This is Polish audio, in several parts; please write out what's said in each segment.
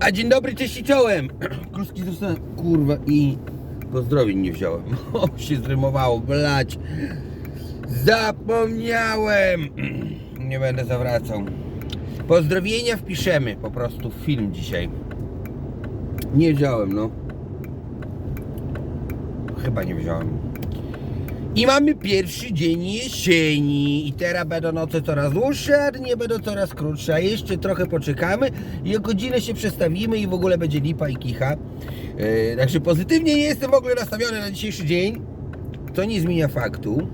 A dzień dobry, cześć i czołem. Kluski dostałem, kurwa, i pozdrowień nie wziąłem. O, się zrymowało, blać. Zapomniałem. Nie będę zawracał. Pozdrowienia wpiszemy po prostu w film dzisiaj. Nie wziąłem, no. Chyba nie wziąłem. I mamy pierwszy dzień jesieni i teraz będą noce coraz dłuższe, a dnie będą coraz krótsze, a jeszcze trochę poczekamy i o godzinę się przestawimy i w ogóle będzie lipa i kicha. Yy, także pozytywnie nie jestem w ogóle nastawiony na dzisiejszy dzień. To nie zmienia faktu,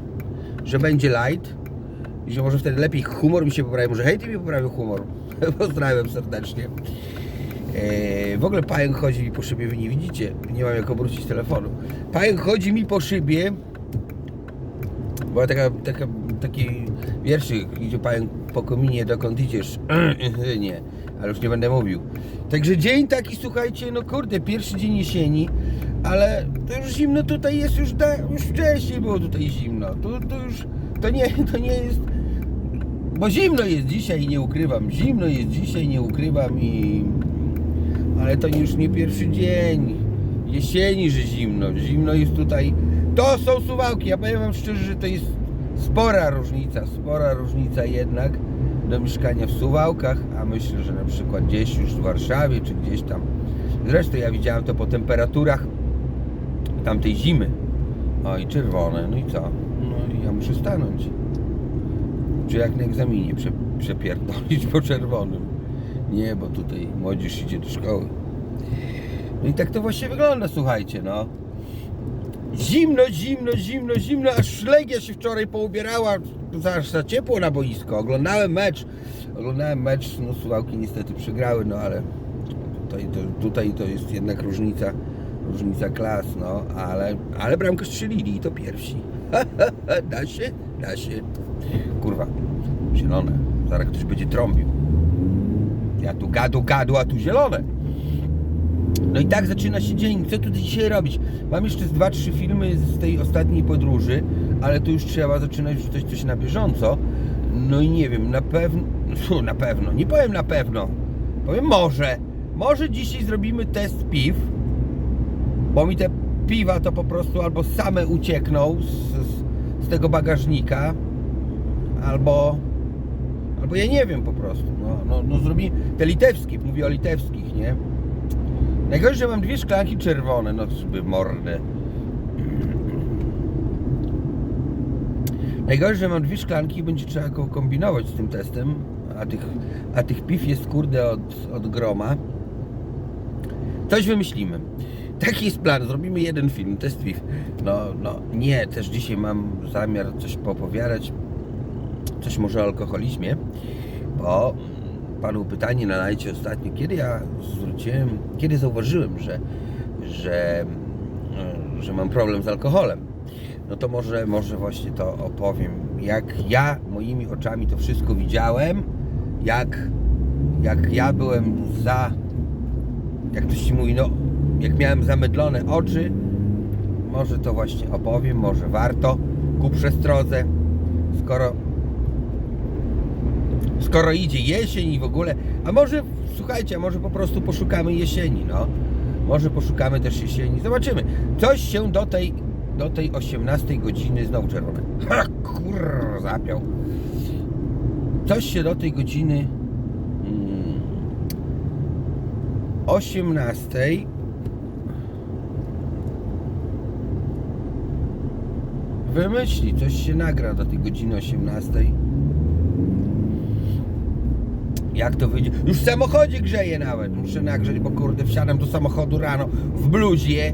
że będzie light i że może wtedy lepiej humor mi się poprawi, może hejty mi poprawił humor. Pozdrawiam serdecznie. Eee, w ogóle pająk chodzi mi po szybie, wy nie widzicie, nie mam jak obrócić telefonu. Pająk chodzi mi po szybie, była taka, taka, taki wierszyk, idzie pająk po kominie, dokąd idziesz? nie, ale już nie będę mówił. Także dzień taki, słuchajcie, no kurde, pierwszy dzień jesieni, ale to już zimno tutaj jest, już, da, już wcześniej było tutaj zimno. To, to już, to nie, to nie jest, bo zimno jest dzisiaj, nie ukrywam, zimno jest dzisiaj, nie ukrywam i... Ale to już nie pierwszy dzień jesieni, że zimno. Zimno jest tutaj. To są suwałki. Ja powiem Wam szczerze, że to jest spora różnica, spora różnica jednak do mieszkania w Suwałkach, a myślę, że na przykład gdzieś już w Warszawie, czy gdzieś tam. Zresztą ja widziałem to po temperaturach tamtej zimy. O i czerwone, no i co? No i ja muszę stanąć. Czy jak na egzaminie prze, przepierdolić po czerwonym. Nie, bo tutaj młodzież idzie do szkoły. No i tak to właśnie wygląda, słuchajcie, no. Zimno, zimno, zimno, zimno, aż Legia się wczoraj poubierała, za, za ciepło na boisko. Oglądałem mecz, oglądałem mecz, no Suwałki niestety przegrały, no ale tutaj to, tutaj to jest jednak różnica, różnica klas, no, ale, ale bramkę strzelili i to pierwsi. da się? Da się. Kurwa, zielone, zaraz ktoś będzie trąbił. Ja tu gadu, gadu, a tu zielone. No i tak zaczyna się dzień. Co tu dzisiaj robić? Mam jeszcze z dwa, trzy filmy z tej ostatniej podróży, ale tu już trzeba zaczynać rzucać coś na bieżąco. No i nie wiem, na pewno, no, na pewno, nie powiem na pewno, powiem może. Może dzisiaj zrobimy test piw, bo mi te piwa to po prostu albo same uciekną z, z, z tego bagażnika, albo albo ja nie wiem po prostu. No, no, no zrobi te litewskie, mówię o litewskich, nie? Najgorzej, że mam dwie szklanki czerwone, no żeby mordę. Najgorzej, że mam dwie szklanki i będzie trzeba kombinować z tym testem, a tych, a tych piw jest kurde od, od groma. Coś wymyślimy. Taki jest plan, zrobimy jeden film, test piw. No, no, nie, też dzisiaj mam zamiar coś poopowiadać, coś może o alkoholizmie, bo padło pytanie na lajcie ostatnio, kiedy ja zwróciłem, kiedy zauważyłem, że, że, e, że mam problem z alkoholem. No to może, może właśnie to opowiem, jak ja moimi oczami to wszystko widziałem, jak, jak ja byłem za, jak ktoś ci mówi, no jak miałem zamydlone oczy, może to właśnie opowiem, może warto ku przestrodze, skoro skoro idzie jesień i w ogóle, a może, słuchajcie, a może po prostu poszukamy jesieni, no. Może poszukamy też jesieni. Zobaczymy. Coś się do tej, do tej 18 godziny, znowu czerwone. Ha, kurr, zapiał. Coś się do tej godziny mm, 18 wymyśli, coś się nagra do tej godziny 18 jak to wyjdzie? Już w samochodzie grzeje nawet. Muszę nagrzeć, bo kurde, wsiadam do samochodu rano w bluzie.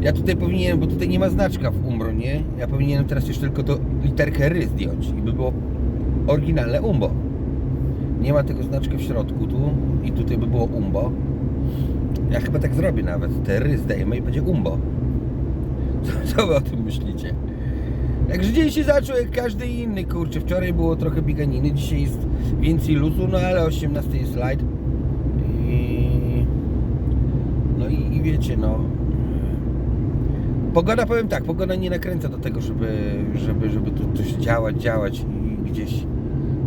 Ja tutaj powinienem, bo tutaj nie ma znaczka w Umbro, nie? Ja powinienem teraz już tylko to literkę ry zdjąć i by było oryginalne Umbo. Nie ma tego znaczka w środku tu i tutaj by było Umbo. Ja chyba tak zrobię nawet. Te ry zdejmę i będzie Umbo. Co, co wy o tym myślicie? Także dzień się zaczął jak każdy inny, kurczę. Wczoraj było trochę bieganiny, dzisiaj jest więcej luzu, no ale 18 jest light. I... No i, i wiecie, no. Pogoda, powiem tak, pogoda nie nakręca do tego, żeby, żeby, żeby tu coś działać, działać i gdzieś,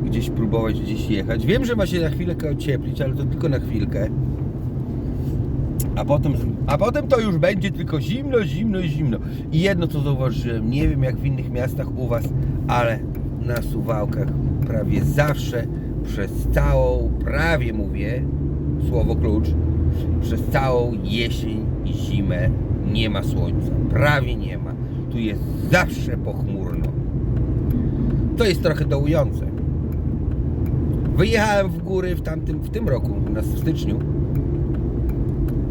gdzieś próbować gdzieś jechać. Wiem, że ma się na chwilkę ocieplić, ale to tylko na chwilkę. A potem, a potem to już będzie tylko zimno, zimno, zimno. I jedno co zauważyłem, nie wiem jak w innych miastach u Was, ale na Suwałkach prawie zawsze przez całą, prawie mówię, słowo klucz, przez całą jesień i zimę nie ma słońca. Prawie nie ma. Tu jest zawsze pochmurno. To jest trochę dołujące. Wyjechałem w góry w tamtym, w tym roku, na styczniu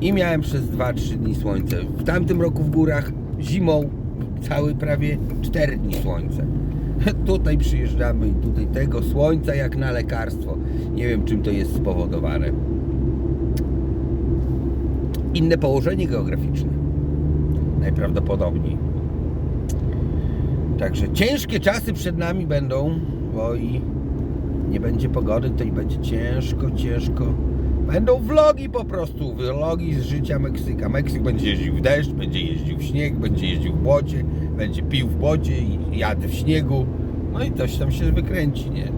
i miałem przez 2-3 dni słońce. W tamtym roku w górach zimą cały prawie 4 dni słońce. Tutaj przyjeżdżamy i tutaj tego słońca jak na lekarstwo. Nie wiem czym to jest spowodowane. Inne położenie geograficzne. Najprawdopodobniej. Także ciężkie czasy przed nami będą, bo i nie będzie pogody, to i będzie ciężko, ciężko. Będą vlogi po prostu, vlogi z życia Meksyka. Meksyk będzie jeździł w deszcz, będzie jeździł w śnieg, będzie jeździł w błocie, będzie pił w błocie i jadę w śniegu. No i coś tam się wykręci, nie?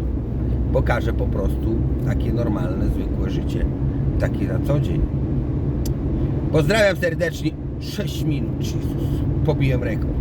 Pokażę po prostu takie normalne, zwykłe życie, takie na co dzień. Pozdrawiam serdecznie. 6 minut, Jezus. Pobiłem rekord.